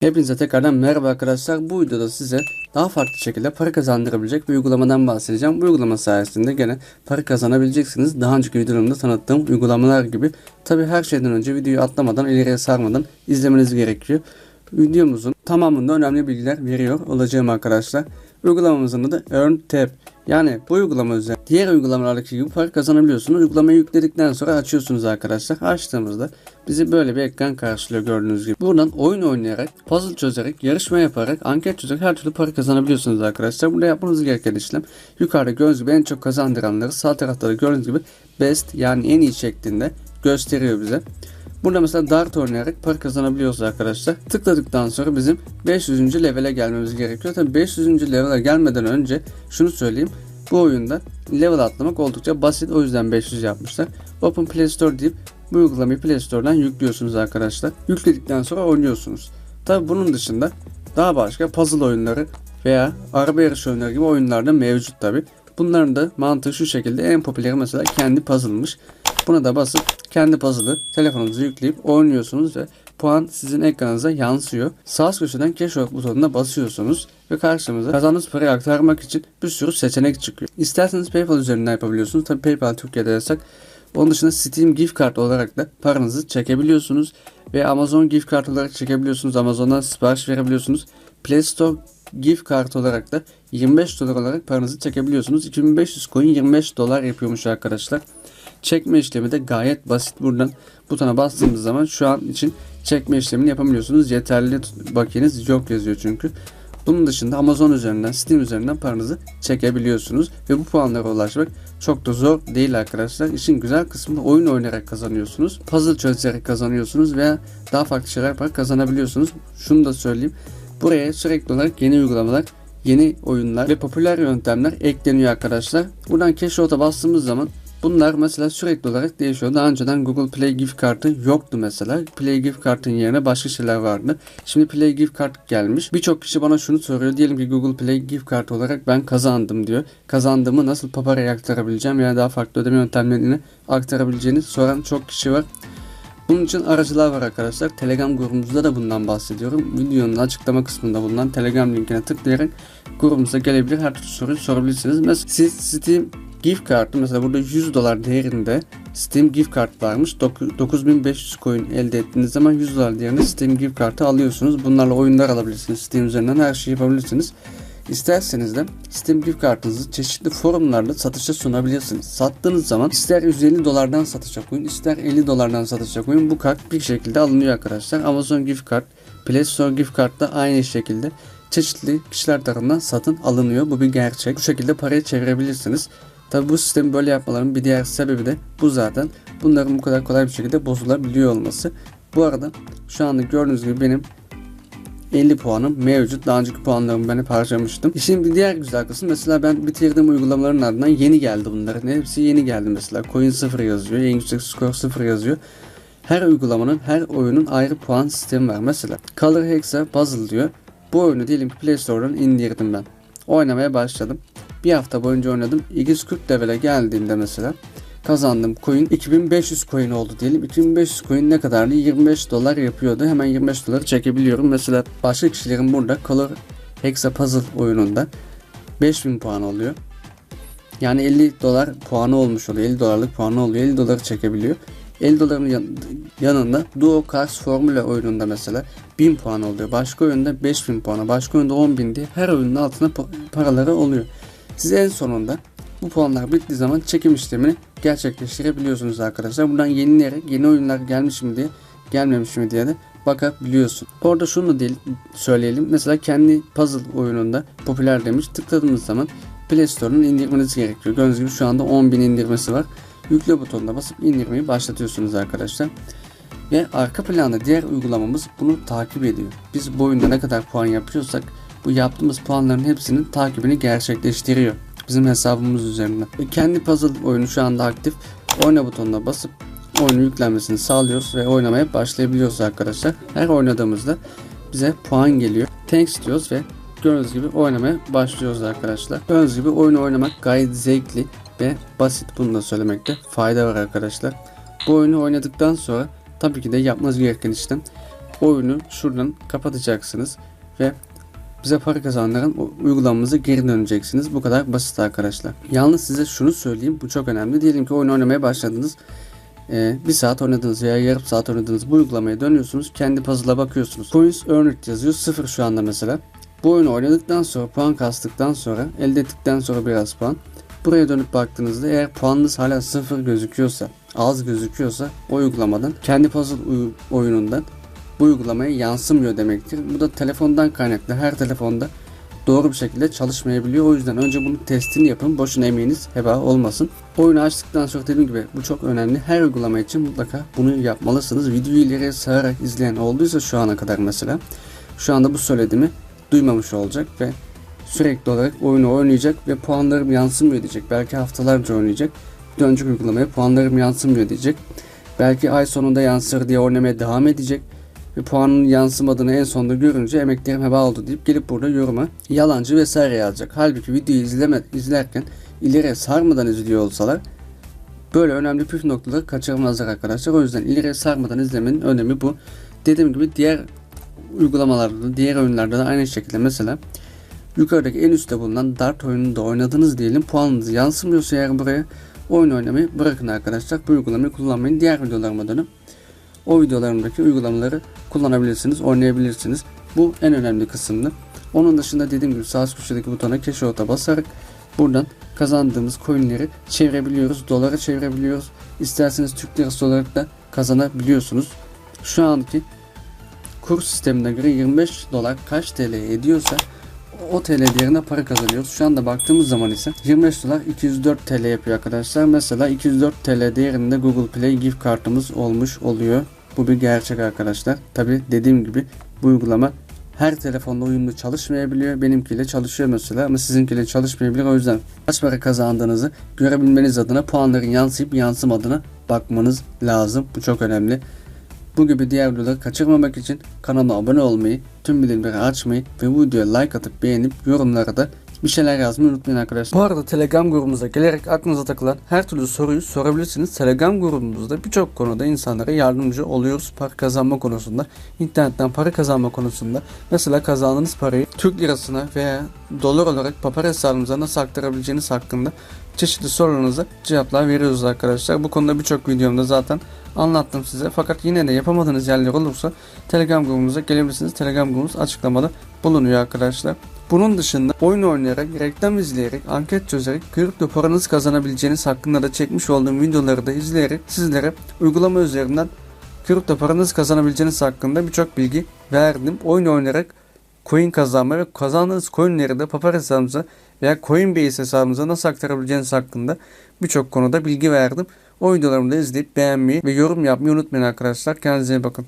Hepinize tekrardan merhaba arkadaşlar. Bu videoda size daha farklı şekilde para kazandırabilecek bir uygulamadan bahsedeceğim. Bu uygulama sayesinde gene para kazanabileceksiniz. Daha önceki videolarımda tanıttığım uygulamalar gibi. Tabi her şeyden önce videoyu atlamadan, ileriye sarmadan izlemeniz gerekiyor. Videomuzun tamamında önemli bilgiler veriyor olacağım arkadaşlar. Uygulamamızın adı Earn Tap. Yani bu uygulama üzerinde diğer uygulamalardaki gibi para kazanabiliyorsunuz. Uygulamayı yükledikten sonra açıyorsunuz arkadaşlar. Açtığımızda bizi böyle bir ekran karşılıyor gördüğünüz gibi. Buradan oyun oynayarak, puzzle çözerek, yarışma yaparak, anket çözerek her türlü para kazanabiliyorsunuz arkadaşlar. Burada yapmanız gereken işlem yukarıda gördüğünüz gibi en çok kazandıranları sağ tarafta da gördüğünüz gibi best yani en iyi şeklinde gösteriyor bize. Burada mesela dart oynayarak para kazanabiliyoruz arkadaşlar. Tıkladıktan sonra bizim 500. levele gelmemiz gerekiyor. Tabi 500. levele gelmeden önce şunu söyleyeyim. Bu oyunda level atlamak oldukça basit. O yüzden 500 yapmışlar. Open Play Store deyip bu uygulamayı Play Store'dan yüklüyorsunuz arkadaşlar. Yükledikten sonra oynuyorsunuz. Tabi bunun dışında daha başka puzzle oyunları veya araba yarışı oyunları gibi oyunlar da mevcut tabi. Bunların da mantığı şu şekilde en popüleri mesela kendi puzzle'mış. Buna da basıp kendi puzzle'ı telefonunuza yükleyip oynuyorsunuz ve puan sizin ekranınıza yansıyor. Sağ köşeden Cashback butonuna basıyorsunuz ve karşımıza kazandığınız parayı aktarmak için bir sürü seçenek çıkıyor. İsterseniz PayPal üzerinden yapabiliyorsunuz. Tabi PayPal Türkiye'de yasak. Onun dışında Steam gift card olarak da paranızı çekebiliyorsunuz ve Amazon gift card olarak çekebiliyorsunuz. Amazon'dan sipariş verebiliyorsunuz. Play Store gift card olarak da 25 dolar olarak paranızı çekebiliyorsunuz. 2500 coin 25 dolar yapıyormuş arkadaşlar. Çekme işlemi de gayet basit. Buradan butona bastığımız zaman şu an için çekme işlemini yapamıyorsunuz. Yeterli bakiyeniz yok yazıyor çünkü. Bunun dışında Amazon üzerinden, Steam üzerinden paranızı çekebiliyorsunuz. Ve bu puanlara ulaşmak çok da zor değil arkadaşlar. İşin güzel kısmı oyun oynayarak kazanıyorsunuz. Puzzle çözerek kazanıyorsunuz veya daha farklı şeyler yaparak kazanabiliyorsunuz. Şunu da söyleyeyim. Buraya sürekli olarak yeni uygulamalar, yeni oyunlar ve popüler yöntemler ekleniyor arkadaşlar. Buradan Cashot'a bastığımız zaman Bunlar mesela sürekli olarak değişiyor. Daha önceden Google Play gift kartı yoktu mesela. Play gift kartın yerine başka şeyler vardı. Şimdi Play gift kart gelmiş. Birçok kişi bana şunu soruyor. Diyelim ki Google Play gift kartı olarak ben kazandım diyor. Kazandığımı nasıl paparaya aktarabileceğim ya daha farklı ödeme yöntemlerini aktarabileceğini soran çok kişi var. Bunun için aracılar var arkadaşlar. Telegram grubumuzda da bundan bahsediyorum. Videonun açıklama kısmında bulunan Telegram linkine tıklayarak grubumuza gelebilir. Her türlü soruyu sorabilirsiniz. Mesela siz Steam gift kartı mesela burada 100 dolar değerinde Steam gift kart varmış. 9500 coin elde ettiğiniz zaman 100 dolar değerinde Steam gift kartı alıyorsunuz. Bunlarla oyunlar alabilirsiniz. Steam üzerinden her şeyi yapabilirsiniz. İsterseniz de Steam gift kartınızı çeşitli forumlarda satışa sunabilirsiniz. Sattığınız zaman ister 150 dolardan satışa koyun, ister 50 dolardan satışa koyun. Bu kart bir şekilde alınıyor arkadaşlar. Amazon gift kart, Play Store gift kart da aynı şekilde çeşitli kişiler tarafından satın alınıyor. Bu bir gerçek. Bu şekilde parayı çevirebilirsiniz. Tabi bu sistemi böyle yapmaların bir diğer sebebi de bu zaten. Bunların bu kadar kolay bir şekilde bozulabiliyor olması. Bu arada şu anda gördüğünüz gibi benim 50 puanım mevcut. Daha önceki puanlarımı ben hep harcamıştım. Bir diğer güzel kısmı mesela ben bitirdiğim uygulamaların ardından yeni geldi bunların. Hepsi yeni geldi mesela. Coin 0 yazıyor. En yüksek skor 0 yazıyor. Her uygulamanın, her oyunun ayrı puan sistemi var. Mesela Color Hexa Puzzle diyor. Bu oyunu diyelim ki Play Store'dan indirdim ben. Oynamaya başladım. Bir hafta boyunca oynadım. 240 level'e geldiğimde mesela kazandım coin 2500 coin oldu diyelim. 2500 coin ne kadardı? 25 dolar yapıyordu. Hemen 25 doları çekebiliyorum. Mesela başka kişilerin burada Color Hexa Puzzle oyununda 5000 puan oluyor. Yani 50 dolar puanı olmuş oluyor. 50 dolarlık puanı oluyor. 50 doları çekebiliyor. 50 doların yanında Duo Cars Formula oyununda mesela 1000 puan oluyor. Başka oyunda 5000 puanı, başka oyunda 10.000 diye her oyunun altına paraları oluyor. Siz en sonunda bu puanlar bittiği zaman çekim işlemini gerçekleştirebiliyorsunuz arkadaşlar. Buradan yenileyerek yeni oyunlar gelmiş mi diye gelmemiş mi diye de bakabiliyorsun. Orada şunu da değil, söyleyelim. Mesela kendi puzzle oyununda popüler demiş. Tıkladığımız zaman Play Store'un indirmeniz gerekiyor. Gördüğünüz gibi şu anda 10.000 indirmesi var. Yükle butonuna basıp indirmeyi başlatıyorsunuz arkadaşlar. Ve arka planda diğer uygulamamız bunu takip ediyor. Biz bu oyunda ne kadar puan yapıyorsak bu yaptığımız puanların hepsinin takibini gerçekleştiriyor. Bizim hesabımız üzerinden. Ve kendi puzzle oyunu şu anda aktif. Oyna butonuna basıp oyunu yüklenmesini sağlıyoruz ve oynamaya başlayabiliyoruz arkadaşlar. Her oynadığımızda bize puan geliyor. Thanks diyoruz ve gördüğünüz gibi oynamaya başlıyoruz arkadaşlar. Gördüğünüz gibi oyunu oynamak gayet zevkli ve basit bunu da söylemekte fayda var arkadaşlar. Bu oyunu oynadıktan sonra tabii ki de yapmanız gereken işlem oyunu şuradan kapatacaksınız ve bize para kazandıran uygulamamıza geri döneceksiniz. Bu kadar basit arkadaşlar. Yalnız size şunu söyleyeyim. Bu çok önemli. Diyelim ki oyun oynamaya başladınız. Ee, bir saat oynadınız veya yarım saat oynadınız. Bu uygulamaya dönüyorsunuz. Kendi puzzle'a bakıyorsunuz. Coins earned yazıyor. Sıfır şu anda mesela. Bu oyunu oynadıktan sonra puan kastıktan sonra elde ettikten sonra biraz puan. Buraya dönüp baktığınızda eğer puanınız hala sıfır gözüküyorsa az gözüküyorsa o uygulamadan kendi puzzle oyunundan bu uygulamaya yansımıyor demektir. Bu da telefondan kaynaklı. Her telefonda doğru bir şekilde çalışmayabiliyor. O yüzden önce bunun testini yapın. Boşuna emeğiniz heba olmasın. Oyunu açtıktan sonra dediğim gibi bu çok önemli. Her uygulama için mutlaka bunu yapmalısınız. Videoyu ileriye sararak izleyen olduysa şu ana kadar mesela şu anda bu söylediğimi duymamış olacak ve sürekli olarak oyunu oynayacak ve puanlarım yansımıyor diyecek. Belki haftalarca oynayacak. Dönecek uygulamaya puanlarım yansımıyor diyecek. Belki ay sonunda yansır diye oynamaya devam edecek. Ve puanın yansımadığını en sonunda görünce emeklerim heba oldu deyip gelip burada yoruma yalancı vesaire yazacak. Halbuki videoyu izleme, izlerken ileriye sarmadan izliyor olsalar böyle önemli püf noktaları kaçırmazlar arkadaşlar. O yüzden ileriye sarmadan izlemenin önemi bu. Dediğim gibi diğer uygulamalarda da diğer oyunlarda da aynı şekilde mesela yukarıdaki en üstte bulunan Dart oyununda oynadınız diyelim. Puanınız yansımıyorsa eğer buraya oyun oynamayı bırakın arkadaşlar. Bu uygulamayı kullanmayın. Diğer videolarıma dönüp o videolarımdaki uygulamaları kullanabilirsiniz, oynayabilirsiniz. Bu en önemli kısımdı. Onun dışında dediğim gibi sağ üst köşedeki butona Out'a basarak buradan kazandığımız coinleri çevirebiliyoruz. Dolara çevirebiliyoruz. İsterseniz Türk lirası olarak da kazanabiliyorsunuz. Şu anki kur sistemine göre 25 dolar kaç TL ediyorsa o TL değerine para kazanıyoruz. Şu anda baktığımız zaman ise 25 dolar 204 TL yapıyor arkadaşlar. Mesela 204 TL değerinde Google Play gift kartımız olmuş oluyor. Bu bir gerçek arkadaşlar. Tabi dediğim gibi bu uygulama her telefonla uyumlu çalışmayabiliyor. Benimkiyle çalışıyor mesela ama sizinkiyle çalışmayabilir. O yüzden kaç para kazandığınızı görebilmeniz adına puanların yansıyıp yansımadığına bakmanız lazım. Bu çok önemli. Bu gibi diğer videoları kaçırmamak için kanala abone olmayı, tüm bildirimleri açmayı ve videoya like atıp beğenip yorumlara da bir şeyler yazmayı unutmayın arkadaşlar. Bu arada Telegram grubumuza gelerek aklınıza takılan her türlü soruyu sorabilirsiniz. Telegram grubumuzda birçok konuda insanlara yardımcı oluyoruz. Para kazanma konusunda, internetten para kazanma konusunda. Mesela kazandığınız parayı Türk lirasına veya dolar olarak papar hesabınıza nasıl aktarabileceğiniz hakkında çeşitli sorularınıza cevaplar veriyoruz arkadaşlar. Bu konuda birçok videomda zaten anlattım size. Fakat yine de yapamadığınız yerler olursa Telegram grubumuza gelebilirsiniz. Telegram grubumuz açıklamada bulunuyor arkadaşlar. Bunun dışında oyun oynayarak, reklam izleyerek, anket çözerek kripto paranız kazanabileceğiniz hakkında da çekmiş olduğum videoları da izleyerek sizlere uygulama üzerinden kripto paranız kazanabileceğiniz hakkında birçok bilgi verdim. Oyun oynayarak coin kazanma ve kazandığınız coinleri de papar hesabınıza veya Coinbase hesabınıza nasıl aktarabileceğiniz hakkında birçok konuda bilgi verdim. O videolarımı da izleyip beğenmeyi ve yorum yapmayı unutmayın arkadaşlar. Kendinize iyi bakın.